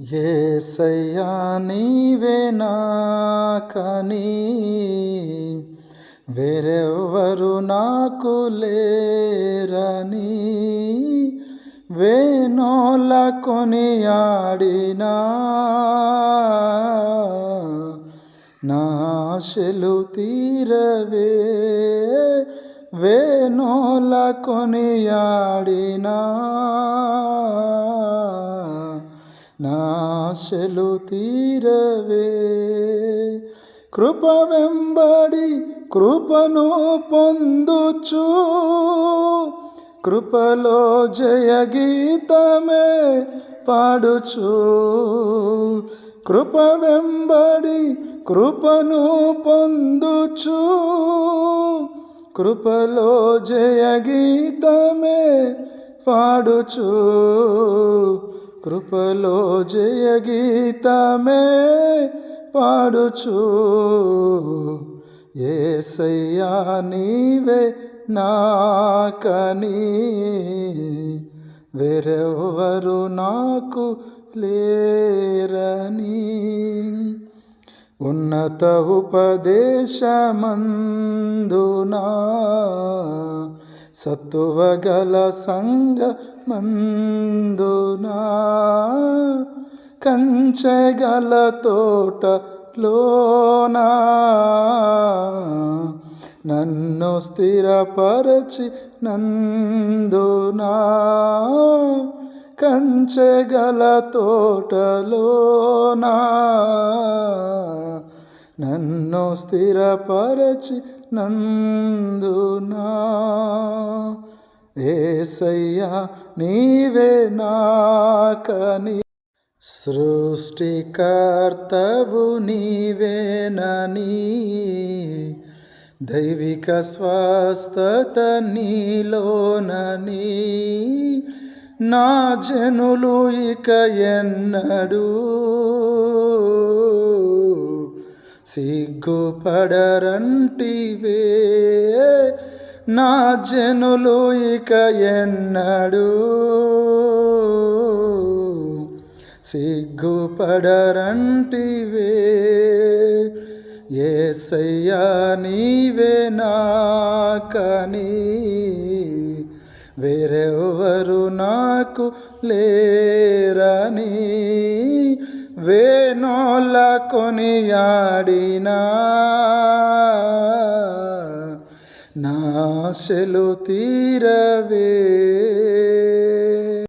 ఏసయ్యా నీవేనా కానీ వేరెవ్వరు నాకు లేరని. వేణోల కొనియాడినా. నాశలు తీరవే. వేణోల కొనియాడినా. నాశలు తీరవే. కృప వెంబడి కృపను పొందుచు. కృపలో జయ గీతమే పాడుచు. కృప వెంబడి కృపను పొందుచు. కృపలో జయ గీతమే పాడుచు. కృపలో జయ గీతమే పాడుచు. ఏసయ్యా నీవే నాకని వేరెవరు నాకు లేరని. ఉన్నత ఉపదేశమందునా. సత్తువగల సంగ మందునా కంచెగల తోటలోనా? నన్ను స్థిరపరచి నందునా? కంచెగల తోటలోనా? నన్ను స్థిరపరచి నందునా? ఏసయ్యా నీవే నాకని. సృష్టికర్తవు నీవేనని. దైవిక స్వస్థత నీలోనని. నా జనులు ఇక ఎన్నడూ సిగ్గుపడరంటివే నా జనులు ఇక ఎన్నడు సిగ్గుపడరంటివే ఏసయ్యా నీవే నాకని వేరెవరు నాకు లేరని. వేణోల కొనియాడినా నాశలు తీరవే.